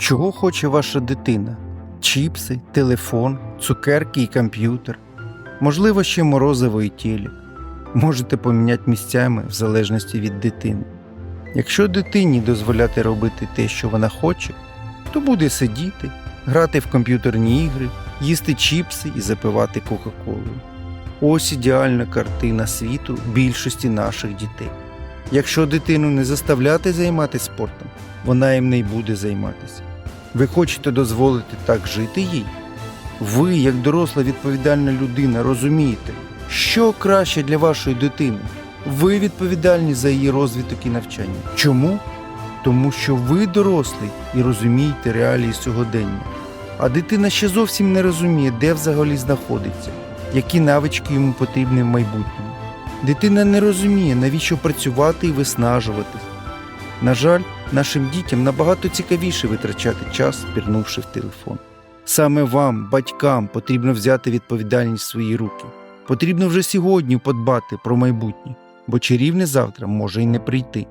Чого хоче ваша дитина? Чіпси, телефон, цукерки і комп'ютер. Можливо, ще морозиво і тілі. Можете поміняти місцями в залежності від дитини. Якщо дитині дозволяти робити те, що вона хоче, то буде сидіти, грати в комп'ютерні ігри, їсти чіпси і запивати Кока-Колою. Ось ідеальна картина світу більшості наших дітей. Якщо дитину не заставляти займатися спортом, вона їм не й буде займатися. Ви хочете дозволити так жити їй? Ви, як доросла відповідальна людина, розумієте, що краще для вашої дитини. Ви відповідальні за її розвиток і навчання. Чому? Тому що ви дорослий і розумієте реалії сьогодення. А дитина ще зовсім не розуміє, де взагалі знаходиться, які навички йому потрібні в майбутньому. Дитина не розуміє, навіщо працювати і виснажуватись. На жаль, нашим дітям набагато цікавіше витрачати час, пірнувши в телефон. Саме вам, батькам, потрібно взяти відповідальність в свої руки. Потрібно вже сьогодні подбати про майбутнє, бо чарівне завтра може й не прийти.